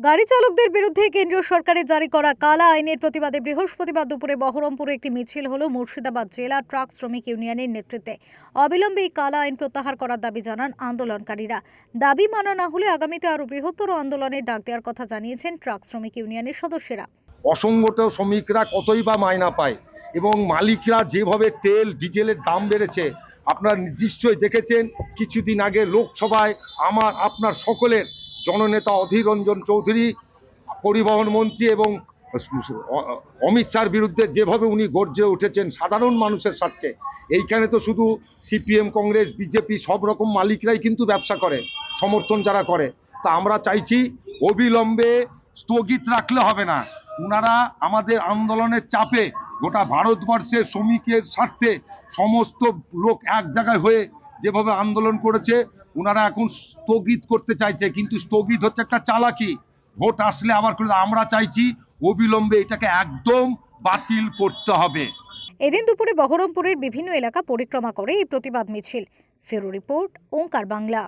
গাড়ি চালকদের বিরুদ্ধে কেন্দ্রীয় সরকারের জারি করা কালা আইনের প্রতিবাদে বৃহস্পতিবার দুপুরে বহরমপুরে একটি মিছিল হলো মুর্শিদাবাদ জেলা ট্রাক শ্রমিক ইউনিয়নের নেতৃত্বে। অবিলম্বে এই কালা আইন প্রত্যাহার করার দাবি জানান আন্দোলনকারীরা। দাবি মানা না হলে আগামীতে আরও বৃহত্তর আন্দোলনের ডাক দেওয়ার কথা জানিয়েছেন ট্রাক শ্রমিক ইউনিয়নের সদস্যরা। অসংগত শ্রমিকরা কতই বা মায়না পায় এবং মালিকরা যেভাবে তেল, ডিজেলের দাম বেড়েছে, আপনারা নিশ্চয়ই দেখেছেন, কিছুদিন আগে লোকসভায় আমার, আপনার সকলের জননেতা অধীর রঞ্জন চৌধুরী, পরিবহন মন্ত্রী এবং অমিত শাহর বিরুদ্ধে যেভাবে উনি গর্জে উঠেছেন সাধারণ মানুষের স্বার্থে, এইখানে তো শুধু সিপিএম, কংগ্রেস, বিজেপি সব রকম মালিকরাই কিন্তু ব্যবসা করে, সমর্থন যারা করে। তা আমরা চাইছি অবিলম্বে স্থগিত রাখলে হবে না। ওনারা আমাদের আন্দোলনের চাপে গোটা ভারতবর্ষের শ্রমিকের স্বার্থে সমস্ত লোক এক জায়গায় হয়ে যেভাবে আন্দোলন করেছে ওনারা এখন স্থগিত করতে চাইছে, কিন্তু স্থগিত হচ্ছে একটা চালাকি। ভোট আসলে আবার আমরা চাইছি অবিলম্বে এটাকে একদম বাতিল করতে হবে। এদিন দুপুরে বহরমপুরের বিভিন্ন এলাকা পরিক্রমা করে এই প্রতিবাদ মিছিল। ফেরো রিপোর্ট, ওঙ্কার বাংলা।